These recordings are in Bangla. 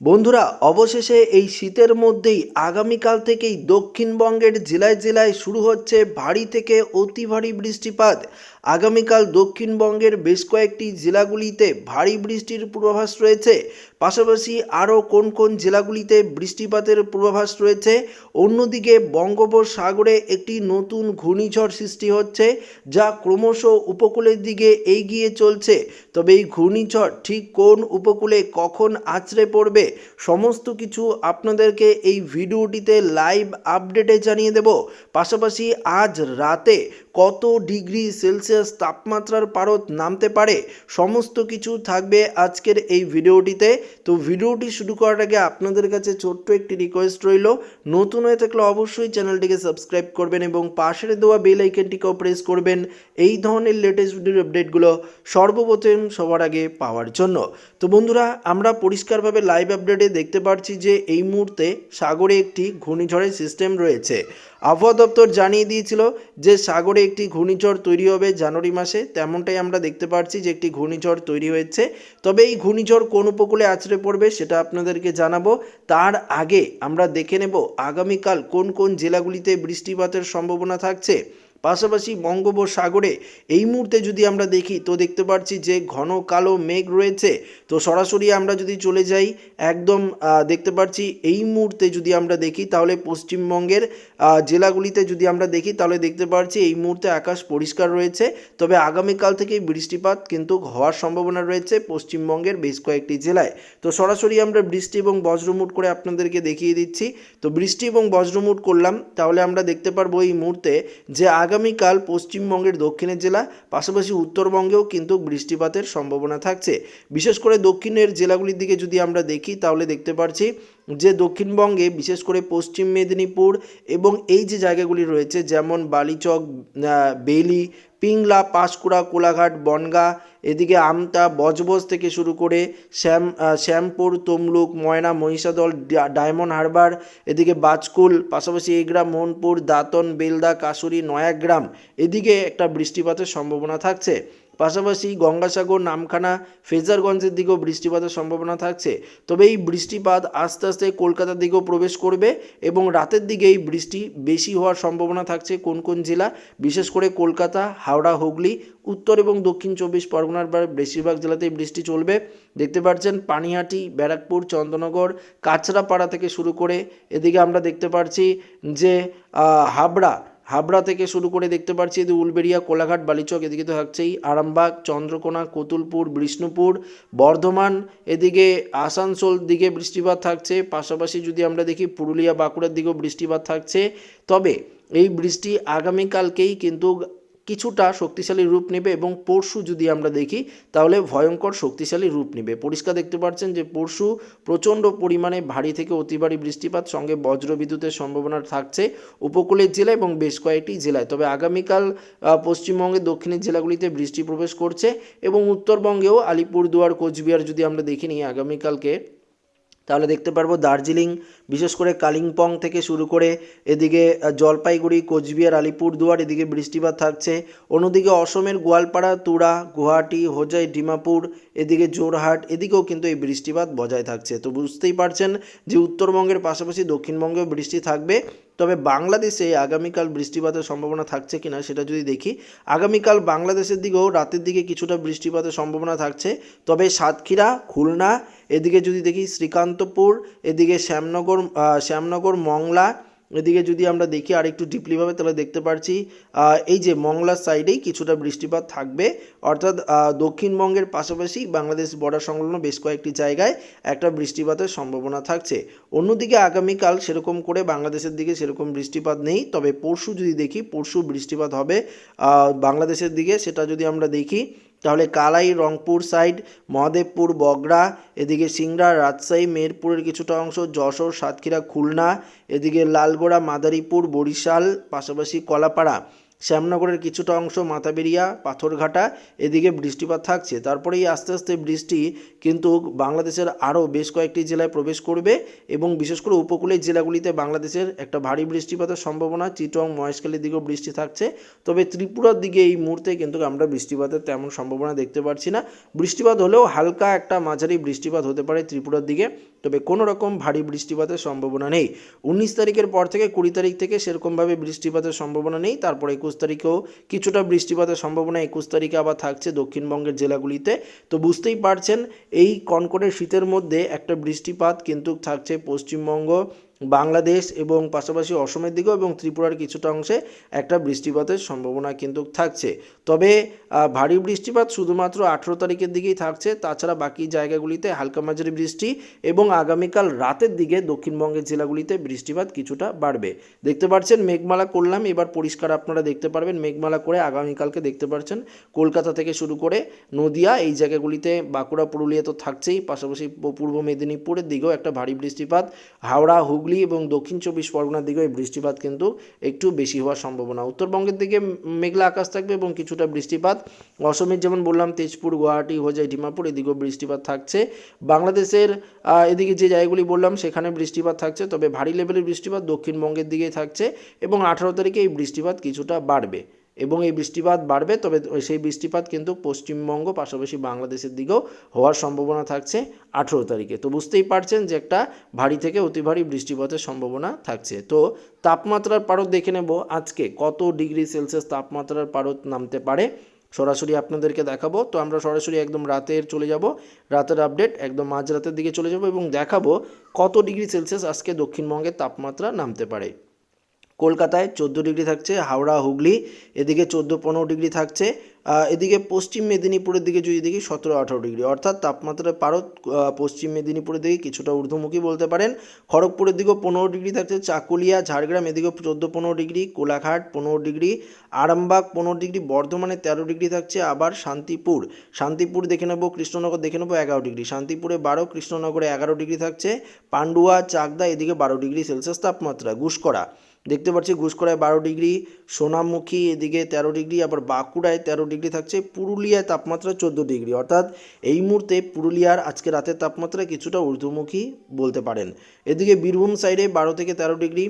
বন্ধুরা, অবশেষে এই শীতের মধ্যেই আগামীকাল থেকেই দক্ষিণবঙ্গের জেলায় জেলায় শুরু হচ্ছে ভারী থেকে অতি ভারী বৃষ্টিপাত। আগামীকাল দক্ষিণবঙ্গের বেশ কয়েকটি জেলাগুলিতে ভারী বৃষ্টির পূর্বাভাস রয়েছে। পাশাপাশি আরও কোন কোন জেলাগুলিতে বৃষ্টিপাতের পূর্বাভাস রয়েছে? অন্যদিকে বঙ্গোপসাগরে একটি নতুন ঘূর্ণিঝড় সৃষ্টি হচ্ছে, যা ক্রমশ উপকূলের দিকে এগিয়ে চলছে। তবে এই ঘূর্ণিঝড় ঠিক কোন উপকূলে কখন আছড়ে পড়বে, সমস্ত কিছু আপনাদেরকে এই ভিডিওটিতে লাইভ আপডেটে জানিয়ে দেব। পাশাপাশি আজ রাতে কত ডিগ্রি সেলসিয়াস তাপমাত্রার পারদ নামতে পারে? সমস্ত কিছু থাকবে আজকের এই ভিডিওটিতে। তো ভিডিওটি শুরু করার আগে আপনাদের কাছে ছোট্ট একটি রিকোয়েস্ট রইল। নতুন হয়ে থাকলে অবশ্যই চ্যানেলটিকে সাবস্ক্রাইব করবেন এবং পাশের দেওয়া বেল আইকনটিকেও প্রেস করবেন। এই ধরনের লেটেস্ট ভিডিওর আপডেটগুলো সর্বপ্রথম সবার আগে পাওয়ার জন্য। তো বন্ধুরা, আমরা পরিষ্কারভাবে লাইভ আপডেটে দেখতে পাচ্ছি যে এই মুহূর্তে সাগরে একটি ঘূর্ণিঝড়ের সিস্টেম রয়েছে। আবহাওয়া দপ্তর জানিয়ে দিয়েছিল যে সাগরে একটি ঘূর্ণিঝড় তৈরি হবে জানুয়ারি মাসে। তেমনটাই আমরা দেখতে পাচ্ছি যে একটি ঘূর্ণিঝড় তৈরি হয়েছে। তবে এই ঘূর্ণিঝড় কোন উপকূলে আছড়ে পড়বে সেটা আপনাদেরকে জানাব। তার আগে আমরা দেখে নেব আগামীকাল কোন কোন জেলাগুলিতে বৃষ্টিপাতের সম্ভাবনা থাকছে। পাশাপাশি বঙ্গোপসাগরে এই মুহূর্তে যদি আমরা দেখি, তো দেখতে পাচ্ছি যে ঘন কালো মেঘ রয়েছে। তো সরাসরি আমরা যদি চলে যাই, একদম দেখতে পাচ্ছি এই মুহূর্তে যদি আমরা দেখি, তাহলে পশ্চিমবঙ্গের জেলাগুলিতে যদি আমরা দেখি, তাহলে দেখতে পাচ্ছি এই মুহূর্তে আকাশ পরিষ্কার রয়েছে। তবে আগামীকাল থেকেই বৃষ্টিপাত কিন্তু হওয়ার সম্ভাবনা রয়েছে পশ্চিমবঙ্গের বেশ কয়েকটি জেলায়। তো সরাসরি আমরা বৃষ্টি এবং বজ্রমুট করে আপনাদেরকে দেখিয়ে দিচ্ছি। তো বৃষ্টি এবং বজ্রমুট করলাম, তাহলে আমরা দেখতে পারব এই মুহূর্তে যে আগামীকাল পশ্চিমবঙ্গের দক্ষিণের জেলা, পাশাপাশি উত্তরবঙ্গেও কিন্তু বৃষ্টিপাতের সম্ভাবনা থাকছে। বিশেষ করে দক্ষিণের জেলাগুলির দিকে যদি আমরা দেখি, তাহলে দেখতে পাচ্ছি যে দক্ষিণবঙ্গে, বিশেষ করে পশ্চিম মেদিনীপুর এবং এই যে জায়গাগুলি রয়েছে, যেমন বালিচক বেলি, পিংলা, পাঁশকুড়া, কোলাঘাট, বনগা, এদিকে আমতা, বজবজ থেকে শুরু করে শ্যাম শ্যামপুর, তমলুক, ময়না, মহিষাদল ডায়মন্ড হারবার, এদিকে বাজকুল, পাশাপাশি এগ্রাম মোহনপুর, দাঁতন, বেলদা, কাশুরি, নয়াগ্রাম, এদিকে একটা বৃষ্টিপাতের সম্ভাবনা থাকছে। পাশাপাশি গঙ্গাসাগর, নামখানা, ফেজারগঞ্জের দিকেও বৃষ্টিপাতের সম্ভাবনা থাকছে। তবে এই বৃষ্টিপাত আস্তে আস্তে কলকাতার দিকেও প্রবেশ করবে এবং রাতের দিকে এই বৃষ্টি বেশি হওয়ার সম্ভাবনা থাকছে কোন কোন জেলা, বিশেষ করে কলকাতা, হাওড়া, হুগলি, উত্তর এবং দক্ষিণ চব্বিশ পরগনার বেশিরভাগ জেলাতেই বৃষ্টি চলবে। দেখতে পাচ্ছেন পানিহাটি, ব্যারাকপুর চন্দননগর কাঁচরাপাড়া থেকে শুরু করে এদিকে আমরা দেখতে পাচ্ছি যে হাবড়া হাবড়া থেকে শুরু করে দেখতে পাচ্ছি এদিকে উলবেড়িয়া, কোলাঘাট, বালিচক, এদিকে তো থাকছেই। আরামবাগ, চন্দ্রকোনা, কতুলপুর, বিষ্ণুপুর, বর্ধমান, এদিকে আসানসোল দিকে বৃষ্টিপাত থাকছে। পাশাপাশি যদি আমরা দেখি পুরুলিয়া, বাঁকুড়ার দিকেও বৃষ্টিপাত থাকছে। তবে এই বৃষ্টি আগামীকালকেই কিন্তু কিছুটা শক্তিশালী রূপ নেবে এবং পরশু যদি আমরা দেখি, তাহলে ভয়ঙ্কর শক্তিশালী রূপ নেবে। পরিষ্কার দেখতে পাচ্ছেন যে পরশু প্রচণ্ড পরিমাণে ভারী থেকে অতি ভারী বৃষ্টিপাত, সঙ্গে বজ্র বিদ্যুতের সম্ভাবনা থাকছে উপকূলের জেলা এবং বেশ কয়েকটি জেলায়। তবে আগামীকাল পশ্চিমবঙ্গের দক্ষিণের জেলাগুলিতে বৃষ্টি প্রবেশ করছে এবং উত্তরবঙ্গেও আলিপুরদুয়ার, কোচবিহার যদি আমরা দেখে নিই আগামীকালকে তাহলে দেখতে পারব দার্জিলিং, বিশেষ করে কালিম্পং থেকে শুরু করে এদিকে জলপাইগুড়ি, কোচবিহার, আলিপুরদুয়ার, এদিকে বৃষ্টিপাত থাকছে। অন্যদিকে অসমের গোয়ালপাড়া, তুরা, গুয়াহাটি, হোজাই, ডিমাপুর, এদিকে জোরহাট এদিকেও কিন্তু এই বৃষ্টিপাত বজায় থাকছে। তো বুঝতেই পারছেন যে উত্তরবঙ্গের পাশাপাশি দক্ষিণবঙ্গেও বৃষ্টি থাকবে। তবে বাংলাদেশে আগামীকাল বৃষ্টিপাতের সম্ভাবনা থাকছে কিনা সেটা যদি দেখি, আগামীকাল বাংলাদেশের দিকেও রাতের দিকে কিছুটা বৃষ্টিপাতের সম্ভাবনা থাকছে। তবে সাতক্ষীরা, খুলনা এদিকে যদি দেখি শ্রীকান্তপুর, এদিকে শ্যামনগর শ্যামনগর, মংলা, এদিকে যদি আমরা দেখি আর একটু ডিপলিভাবে তাহলে দেখতে পারছি এই যে মংলার সাইডেই কিছুটা বৃষ্টিপাত থাকবে। অর্থাৎ দক্ষিণবঙ্গের পাশাপাশি বাংলাদেশ বর্ডার সংলগ্ন বেশ কয়েকটি জায়গায় একটা বৃষ্টিপাতের সম্ভাবনা থাকছে। অন্যদিকে আগামীকাল সেরকম করে বাংলাদেশের দিকে সেরকম বৃষ্টিপাত নেই। তবে পরশু যদি দেখি, পরশু বৃষ্টিপাত হবে। বাংলাদেশের দিকে সেটা যদি আমরা দেখি তাহলে কালাই, রংপুর সাইড মহাদেবপুর বগড়া এদিকে সিংড়া, রাজশাহী মেরপুরের কিছুটা অংশ, যশোর, সাতক্ষীরা, খুলনা, এদিকে লালগোড়া, মাদারীপুর, বরিশাল, পাশাপাশি কলাপাড়া। শ্যামনগরের কিছুটা অংশ মাথাবেরিয়া পাথরঘাটা, এদিকে বৃষ্টিপাত থাকছে। তারপরে এই আস্তে আস্তে বৃষ্টি কিন্তু বাংলাদেশের আরও বেশ কয়েকটি জেলায় প্রবেশ করবে এবং বিশেষ করে উপকূলের জেলাগুলিতে বাংলাদেশের একটা ভারী বৃষ্টিপাতের সম্ভাবনা, চিটং, মহেশখালীর দিকেও বৃষ্টি থাকছে। তবে ত্রিপুরার দিকে এই মুহূর্তে কিন্তু আমরা বৃষ্টিপাতের তেমন সম্ভাবনা দেখতে পাচ্ছি না। বৃষ্টিপাত হলেও হালকা একটা মাঝারি বৃষ্টিপাত হতে পারে ত্রিপুরার দিকে। তবে কোনো রকম ভারী বৃষ্টিপাতের সম্ভাবনা নেই। উনিশ তারিখের পর থেকে কুড়ি তারিখ থেকে সেরকমভাবে বৃষ্টিপাতের সম্ভাবনা নেই। তারপর একুশ তারিখেও কিছুটা বৃষ্টিপাতের সম্ভাবনা একুশ তারিখে আবার থাকছে দক্ষিণবঙ্গের জেলাগুলিতে। তো বুঝতেই পারছেন, এই কনকনে শীতের মধ্যে একটা বৃষ্টিপাত কিন্তু থাকছে পশ্চিমবঙ্গ বাংলাদেশ এবং পাশাপাশি অসমের দিকেও এবং ত্রিপুরার কিছুটা অংশে একটা বৃষ্টিপাতের সম্ভাবনা কিন্তু থাকছে। তবে ভারী বৃষ্টিপাত শুধুমাত্র আঠেরো তারিখের দিকেই থাকছে। তাছাড়া বাকি জায়গাগুলিতে হালকা মাঝারি বৃষ্টি এবং আগামীকাল রাতের দিকে দক্ষিণবঙ্গের জেলাগুলিতে বৃষ্টিপাত কিছুটা বাড়বে। দেখতে পাচ্ছেন মেঘমালা করলাম। এবার পরিষ্কার আপনারা দেখতে পারবেন। মেঘমালা করে আগামীকালকে দেখতে পাচ্ছেন কলকাতা থেকে শুরু করে নদিয়া, এই জায়গাগুলিতে বাঁকুড়া, পুরুলিয়া তো থাকছেই। পাশাপাশি পূর্ব মেদিনীপুরের দিকেও একটা ভারী বৃষ্টিপাত। হাওড়া, হুগলি এবং দক্ষিণ চব্বিশ পরগনার দিকে এই বৃষ্টিপাত কিন্তু একটু বেশি হওয়ার সম্ভাবনা। উত্তরবঙ্গের দিকে মেঘলা আকাশ থাকবে এবং কিছুটা বৃষ্টিপাত। অসমের যেমন বললাম, তেজপুর, গুয়াহাটি, হোজাই, ডিমাপুর এদিকেও বৃষ্টিপাত থাকছে। বাংলাদেশের এদিকে যে জায়গাগুলি বললাম, সেখানে বৃষ্টিপাত থাকছে, তবে ভারী লেভেলের বৃষ্টিপাত দক্ষিণবঙ্গের দিকেই থাকছে এবং আঠারো তারিখে এই বৃষ্টিপাত কিছুটা বাড়বে। এবং এই বৃষ্টিপাত বাড়বে, তবে সেই বৃষ্টিপাত কিন্তু পশ্চিমবঙ্গ, পাশাপাশি বাংলাদেশের দিকেও হওয়ার সম্ভাবনা থাকছে আঠেরো তারিখে। তো বুঝতেই পারছেন যে একটা ভারী থেকে অতি ভারী বৃষ্টিপাতের সম্ভাবনা থাকছে। তো তাপমাত্রার পারদ দেখে নেব আজকে, কত ডিগ্রি সেলসিয়াস তাপমাত্রার পারদ নামতে পারে, সরাসরি আপনাদেরকে দেখাবো। তো আমরা সরাসরি একদম রাতের চলে যাব, রাতের আপডেট একদম মাঝরাতের দিকে চলে যাব এবং দেখাবো কত ডিগ্রি সেলসিয়াস আজকে দক্ষিণবঙ্গের তাপমাত্রা নামতে পারে। কলকাতায় চোদ্দ ডিগ্রি থাকছে হাওড়া হুগলি এদিকে চোদ্দ পনেরো ডিগ্রি থাকছে এদিকে পশ্চিম মেদিনীপুরের দিকে যদি দেখি সতেরো আঠারো ডিগ্রি। অর্থাৎ তাপমাত্রার পারদ আহ, পশ্চিম মেদিনীপুরের দিকে কিছুটা ঊর্ধ্বমুখী বলতে পারেন। খড়গপুরের দিকেও পনেরো ডিগ্রি থাকছে চাকুলিয়া ঝাড়গ্রাম এদিকেও চোদ্দ পনেরো ডিগ্রি কোলাঘাট পনেরো ডিগ্রি আরামবাগ পনেরো ডিগ্রি বর্ধমানে তেরো ডিগ্রি থাকছে আবার শান্তিপুর শান্তিপুর দেখে নেব কৃষ্ণনগর দেখে নেব এগারো ডিগ্রি শান্তিপুরে বারো কৃষ্ণনগরে এগারো ডিগ্রি থাকছে পান্ডুয়া চাকদা এদিকে বারো ডিগ্রি সেলসিয়াস তাপমাত্রা গুসকরা দেখতে পাচ্ছি ঘুষকরায় বারো ডিগ্রি, সোনামুখী এদিকে তেরো ডিগ্রি, আবার বাঁকুড়ায় তেরো ডিগ্রি থাকছে, পুরুলিয়ায় তাপমাত্রা চোদ্দ ডিগ্রি। অর্থাৎ এই মুহূর্তে পুরুলিয়ার আজকে রাতের তাপমাত্রা কিছুটা ঊর্ধ্বমুখী বলতে পারেন। এদিকে বীরভূম সাইডে বারো থেকে তেরো ডিগ্রি,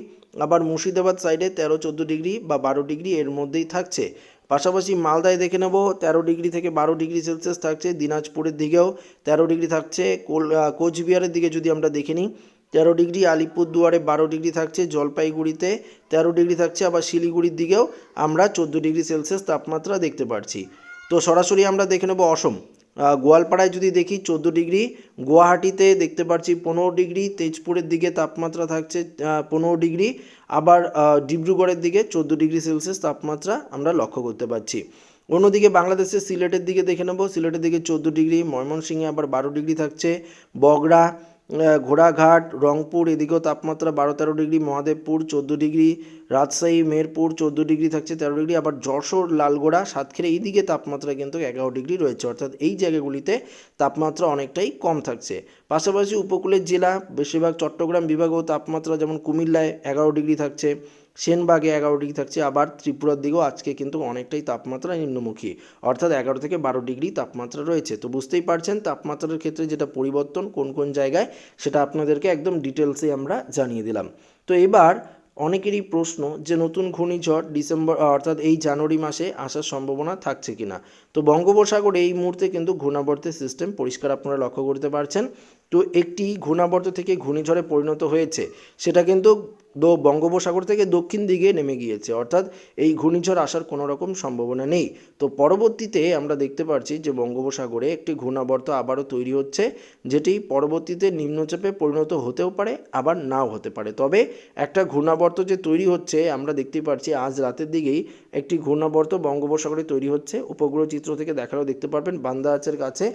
আবার মুর্শিদাবাদ সাইডে তেরো চোদ্দ ডিগ্রি বা বারো ডিগ্রি এর মধ্যেই থাকছে। পাশাপাশি মালদায় দেখে নেব, তেরো ডিগ্রি থেকে বারো ডিগ্রি সেলসিয়াস থাকছে, দিনাজপুরের দিকেও তেরো ডিগ্রি থাকছে কোচবিহারের দিকে যদি আমরা দেখে নিই তেরো ডিগ্রি আলিপুরদুয়ারে বারো ডিগ্রি থাকছে, জলপাইগুড়িতে তেরো ডিগ্রি থাকছে, আবার শিলিগুড়ির দিকেও আমরা চোদ্দ ডিগ্রি সেলসিয়াস তাপমাত্রা দেখতে পাচ্ছি তো সরাসরি আমরা দেখে নেব অসম। গোয়ালপাড়ায় যদি দেখি চোদ্দ ডিগ্রি, গুয়াহাটিতে দেখতে পাচ্ছি পনেরো ডিগ্রি, তেজপুরের দিকে তাপমাত্রা থাকছে পনেরো ডিগ্রি, আবার ডিব্রুগড়ের দিকে চোদ্দ ডিগ্রি সেলসিয়াস তাপমাত্রা আমরা লক্ষ্য করতে পারছি। অন্যদিকে বাংলাদেশের সিলেটের দিকে দেখে নেব, সিলেটের দিকে চোদ্দ ডিগ্রি, ময়মনসিংহে আবার বারো ডিগ্রি থাকছে বগড়া ঘোড়াঘাট, রংপুর, এদিকেও তাপমাত্রা বারো তেরো ডিগ্রি, মহাদেবপুর চোদ্দ ডিগ্রি, রাজশাহী, মেরপুর চোদ্দ ডিগ্রি থাকছে তেরো ডিগ্রি, আবার যশোর, লালগোড়া, সাতক্ষীরা এই দিকে তাপমাত্রা কিন্তু এগারো ডিগ্রি রয়েছে। অর্থাৎ এই জায়গাগুলিতে তাপমাত্রা অনেকটাই কম থাকছে। পাশাপাশি উপকূলের জেলা, বেশিরভাগ চট্টগ্রাম বিভাগেও তাপমাত্রা যেমন কুমিল্লায় এগারো ডিগ্রি থাকছে সেনবাগে এগারো ডিগ্রি থাকছে, আবার ত্রিপুরার দিকেও আজকে কিন্তু অনেকটাই তাপমাত্রা নিম্নমুখী। অর্থাৎ এগারো থেকে বারো ডিগ্রি তাপমাত্রা রয়েছে। তো বুঝতেই পারছেন তাপমাত্রার ক্ষেত্রে যেটা পরিবর্তন কোন কোন জায়গায়, সেটা আপনাদেরকে একদম ডিটেলসে আমরা জানিয়ে দিলাম। তো এবার অনেকেরই প্রশ্ন যে নতুন ঘূর্ণিঝড় ডিসেম্বর অর্থাৎ এই জানুয়ারি মাসে আসার সম্ভাবনা থাকছে কিনা? তো বঙ্গোপসাগরে এই মুহূর্তে কিন্তু ঘূর্ণাবর্তের সিস্টেম পরিষ্কার আপনারা লক্ষ্য করতে পারছেন। তো একটি ঘূর্ণাবর্ত থেকে ঘূর্ণিঝড়ে পরিণত হয়েছে, সেটা কিন্তু দো বঙ্গোপসাগর থেকে দক্ষিণ দিকে নেমে গিয়েছে। অর্থাৎ এই ঘূর্ণিঝড় আসার কোনো রকম সম্ভাবনা নেই। তো পরবর্তীতে আমরা দেখতে পাচ্ছি যে বঙ্গোপসাগরে একটি ঘূর্ণাবর্ত আবারও তৈরি হচ্ছে, যেটি পরবর্তীতে নিম্নচাপে পরিণত হতেও পারে, আবার নাও হতে পারে। তবে একটা ঘূর্ণাবর্ত যে তৈরি হচ্ছে, আমরা দেখতে পাচ্ছি আজ রাতের দিকেই একটি ঘূর্ণাবর্ত বঙ্গোপসাগরে তৈরি হচ্ছে। উপগ্রহ চিত্র থেকে দেখালেও দেখতে পারবেন, বান্দা আচের কাছে।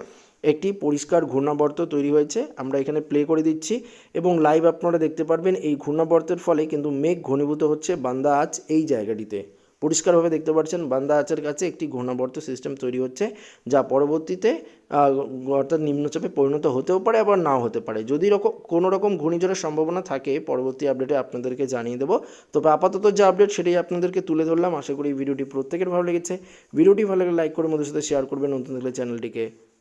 একটি পরিষ্কার ঘূর্ণাবর্ত তৈরি হয়েছে। আমরা এখানে প্লে করে দিচ্ছি এবং লাইভ আপনারা দেখতে পারবেন এই ঘূর্ণাবর্তের ফলে কিন্তু মেঘ ঘনীভূত হচ্ছে বান্দা আচ এই জায়গাটিতে। পরিষ্কারভাবে দেখতে পাচ্ছেন বান্দা আচের কাছে একটি ঘূর্ণাবর্ত সিস্টেম তৈরি হচ্ছে যা পরবর্তীতে অর্থাৎ নিম্নচাপে পরিণত হতেও পারে আবার নাও হতে পারে। যদি রকম, কোনো রকম ঘূর্ণিঝড়ের সম্ভাবনা থাকে, পরবর্তী আপডেটে আপনাদেরকে জানিয়ে দেবো। তবে আপাতত যে আপডেট সেটাই আপনাদেরকে তুলে ধরলাম। আশা করি ভিডিওটি প্রত্যেকের ভালো লেগেছে। ভিডিওটি ভালো লাগলে লাইক করে মধ্যে সাথে শেয়ার করবেন। নতুন থাকলে চ্যানেলটিকে